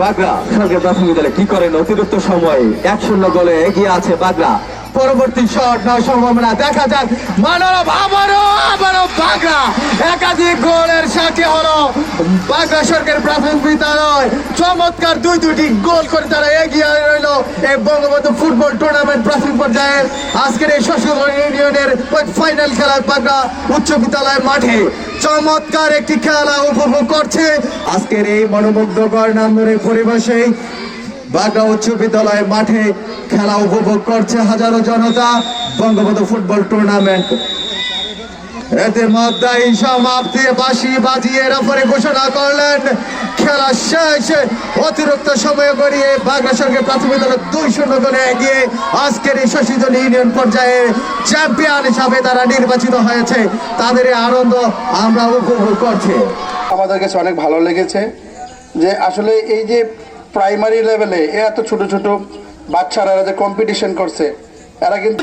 বাগড়া সরকার প্রাথমিক দলে কি করেন? অতিরিক্ত সময়ে এক শূন্য গোলে এগিয়ে আছে বাগড়া পরবর্তী শট, নয় সম্ভাবনা। দেখা যাক। মানব আবারও আবারও বাগড়া একাধিক গোলের সাথে হলো বাগড়া সরকার প্রাথমিক বিদ্যালয়। চমৎকার দুই দুটি গোল করে তারা এগিয়ে রইল। এই বঙ্গবন্ধু ফুটবল টুর্নামেন্ট প্রাথমিক পর্যায়ের আজকের এই শশীগঞ্জ ইউনিয়নের ফাইনাল খেলায় বাগড়া উচ্চ বিদ্যালয় মাঠে। চমৎকার একটি খেলা উপভোগ করছে। আজকের এই মনোমুগ্ধকর নান্দনিক পরিবেশে বাগড়া উচ্চ বিদ্যালয় মাঠে খেলা উপভোগ করছে হাজারো জনতা। বঙ্গবন্ধু ফুটবল টুর্নামেন্ট এতে মধ্যে সমাপ্তি বাসি বাজিয়ে রেফারি ঘোষণা করলেন। খেলা শেষ অতিরিক্ত সময় গড়িয়ে বাগড়া সঙ্গে প্রাথমিক দলের দুই শূন্য করে এগিয়ে আজকের এই শশীজন ইউনিয়ন পর্যায়ে চ্যাম্পিয়ন হিসাবে তারা নির্বাচিত হয়েছে। তাদের আনন্দ আমরা উপভোগ করছি। আমাদের কাছে অনেক ভালো লেগেছে যে আসলে এই যে প্রাইমারি লেভেলে এত ছোট ছোট বাচ্চারা এরা যে কম্পিটিশন করছে এরা কিন্তু